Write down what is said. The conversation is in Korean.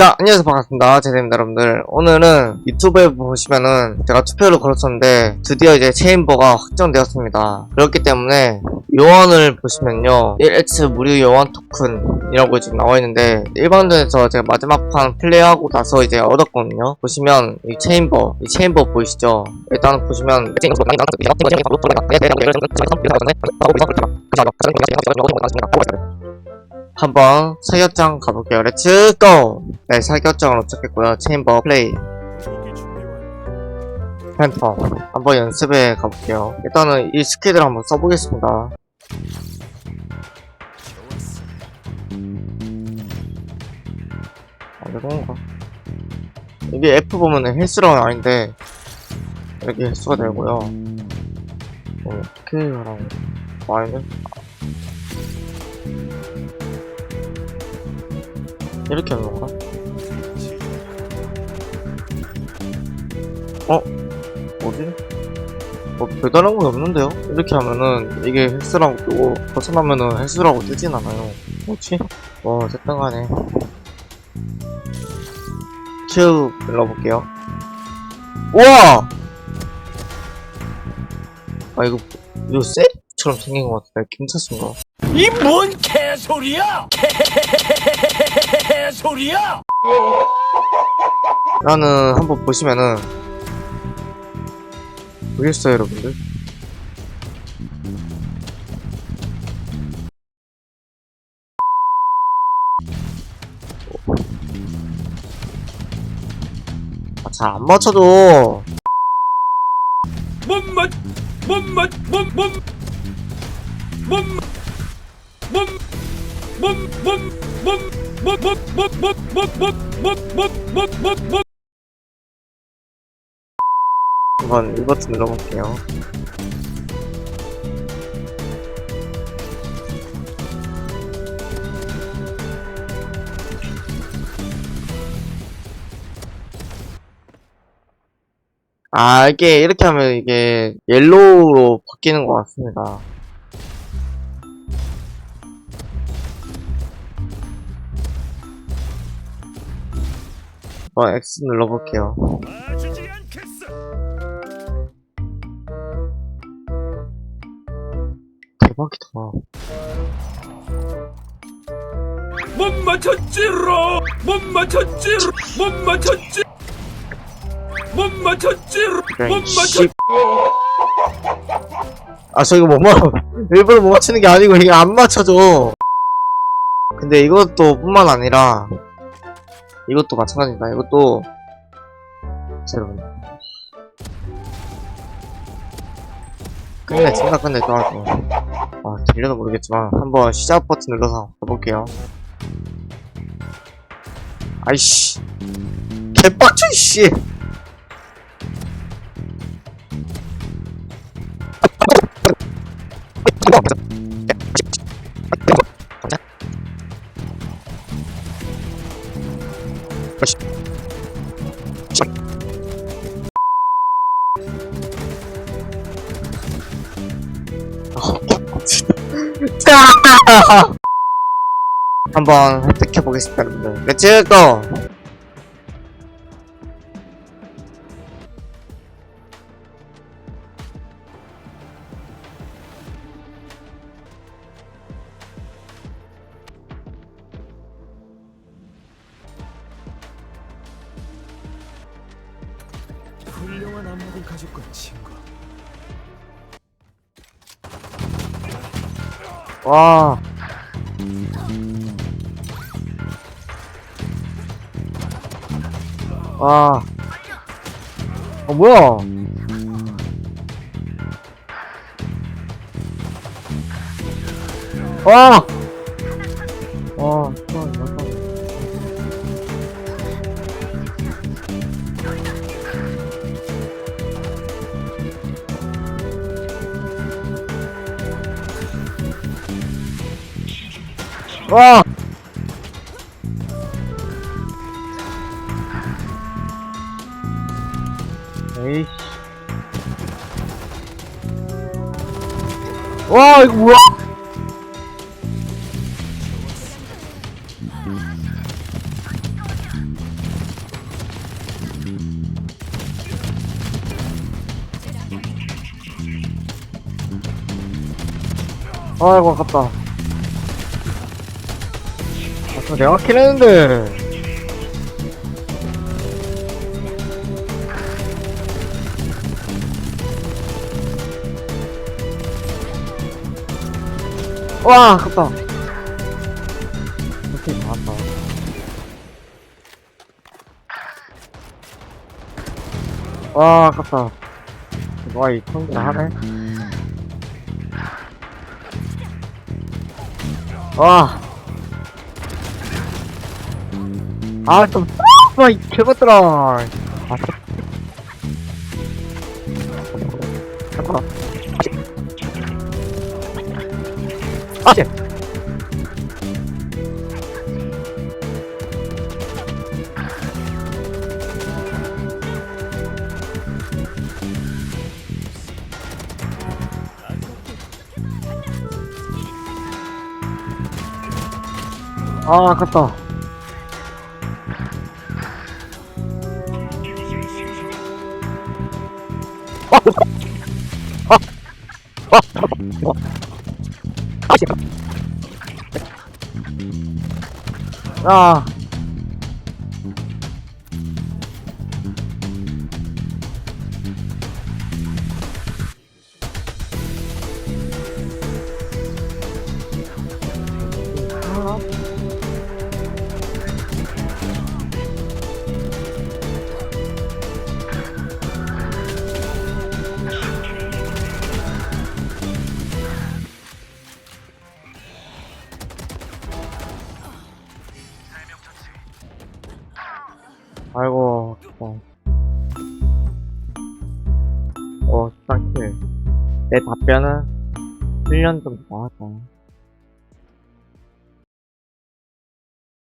자, 안녕하세요. 반갑습니다. 제대입니다, 여러분들. 오늘은 유튜브에 보시면은 제가 투표를 걸었었는데 드디어 이제 체인버가 확정되었습니다. 그렇기 때문에 요원을 보시면요. 1X 무료 요원 토큰이라고 지금 나와 있는데 일반전에서 제가 마지막 판 플레이하고 나서 이제 얻었거든요. 보시면 이 체인버, 이 체인버 보이시죠? 일단 보시면 한번 사격장 가볼게요. 렛츠 고! 네, 사격장을 도착했고요. 체인버 플레이. 팬텀. 한번 연습해 가볼게요. 일단은 이 스킬을 한번 써보겠습니다. 아, 이건가? 이게 F 보면은 헬스라운 아닌데, 이렇게 헬스가 되고요. 어, 어떻게 하라고. 마이너스. 이렇게 하는 건가? 어? 뭐지? 뭐 별다른 건 없는데요? 이렇게 하면은 이게 헬스라고 뜨고 벗어나면은 헬스라고 뜨진 않아요 뭐지? 뭐 어쨌든 간에 큐 눌러볼게요 우와! 아 이거 이거 셀처럼 생긴 것 같은데 괜찮습니다 이뭔 개소리야? 개소리야? 나는 한번 보시면은 보겠어요 여러분들 아, 잘안 맞춰줘 몸맛 몸맛 몸몸 몸몸 한번 이 버튼 눌러볼게요. 아 이게 이렇게 하면 이게 옐로우로 바뀌는 것 같습니다 한번 X 눌러볼게요. 대박이다 못 맞췄지로 못 맞췄지로 못 맞췄지 못 맞췄지로 못이 맞췄 씨. 아, 저 이거 못 맞, 일부러 못 맞추는 게 아니고 이게 안 맞춰져. 근데 이것도 뿐만 아니라, 이것도 마찬가지입니다. 이것도, 자, 여러분. 끝내, 진짜 끝내, 또 하고. 아, 들려도 모르겠지만, 한번 시작 버튼 눌러서 가볼게요. 아이씨. 개빡쳐, 이씨! 한번 획득해 보겠습니다, 여러분들. 렛츠 고! 훌륭한 안목을 가졌군 친구 와. 와. 어, 뭐야? 와! 와, 와! 에이씨. 와, 이거 뭐야? 아이고, 아깝다. 내가 킬했는데. 와 아깝다. 오케이 나왔다. 와 아깝다. 와이 통들 하네. 와. 아, 좀, 와, 이 개것들아. 아, 잠깐만. 아, 씨. 아, 아깝다. 아. 아이고, 어. 어, 쌍킬. 내 답변은 훈련 좀더 하자.